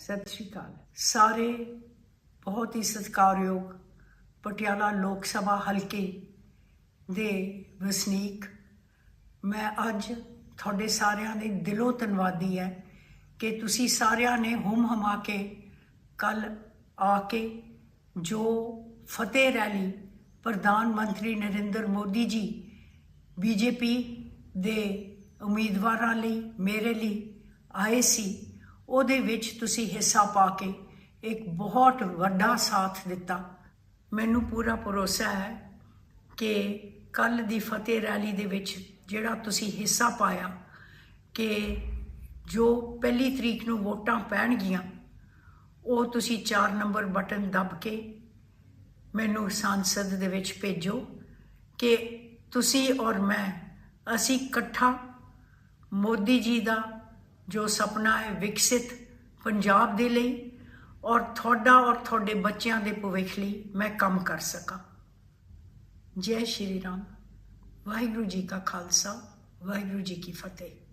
ਸਤਿ ਸ਼੍ਰੀ ਅਕਾਲ। ਸਾਰੇ ਬਹੁਤ ਹੀ ਸਤਿਕਾਰਯੋਗ ਪਟਿਆਲਾ ਲੋਕ ਸਭਾ ਹਲਕੇ ਦੇ ਵਸਨੀਕ, ਮੈਂ ਅੱਜ ਤੁਹਾਡੇ ਸਾਰਿਆਂ ਦੇ ਦਿਲੋਂ ਧੰਨਵਾਦੀ ਹੈ ਕਿ ਤੁਸੀਂ ਸਾਰਿਆਂ ਨੇ ਹੁਮ ਹਮਾ ਕੇ ਕੱਲ ਆ ਕੇ ਜੋ ਫਤਿਹ ਰੈਲੀ ਪ੍ਰਧਾਨ ਮੰਤਰੀ ਨਰਿੰਦਰ ਮੋਦੀ ਜੀ ਬੀਜੇਪੀ ਦੇ ਉਮੀਦਵਾਰਾਂ ਲਈ, ਮੇਰੇ ਲਈ ਆਏ ਸੀ ਉਹਦੇ ਵਿੱਚ ਤੁਸੀਂ ਹਿੱਸਾ ਪਾ ਕੇ ਇੱਕ ਬਹੁਤ ਵੱਡਾ ਸਾਥ ਦਿੱਤਾ। ਮੈਨੂੰ ਪੂਰਾ ਭਰੋਸਾ ਹੈ ਕਿ ਕੱਲ ਦੀ ਫਤਿਹ ਰੈਲੀ ਦੇ ਵਿੱਚ ਜਿਹੜਾ ਤੁਸੀਂ ਹਿੱਸਾ ਪਾਇਆ ਕਿ ਜੋ ਪਹਿਲੀ ਤਰੀਕ ਨੂੰ ਵੋਟਾਂ ਪੈਣਗੀਆਂ, ਉਹ ਤੁਸੀਂ 4 ਨੰਬਰ ਬਟਨ ਦਬ ਕੇ ਮੈਨੂੰ ਸੰਸਦ ਦੇ ਵਿੱਚ ਭੇਜੋ ਕਿ ਤੁਸੀਂ ਔਰ ਮੈਂ ਅਸੀਂ ਇਕੱਠਾ ਮੋਦੀ ਜੀ ਦਾ ਜੋ ਸੁਪਨਾ ਹੈ ਵਿਕਸਿਤ ਪੰਜਾਬ ਦੇ ਲਈ ਔਰ ਤੁਹਾਡਾ ਔਰ ਤੁਹਾਡੇ ਬੱਚਿਆਂ ਦੇ ਭਵਿੱਖ ਲਈ ਮੈਂ ਕੰਮ ਕਰ ਸਕਾਂ। ਜੈ ਸ਼੍ਰੀ ਰਾਮ। ਵਾਹਿਗੁਰੂ ਜੀ ਕਾ ਖਾਲਸਾ, ਵਾਹਿਗੁਰੂ ਜੀ ਕੀ ਫਤਿਹ।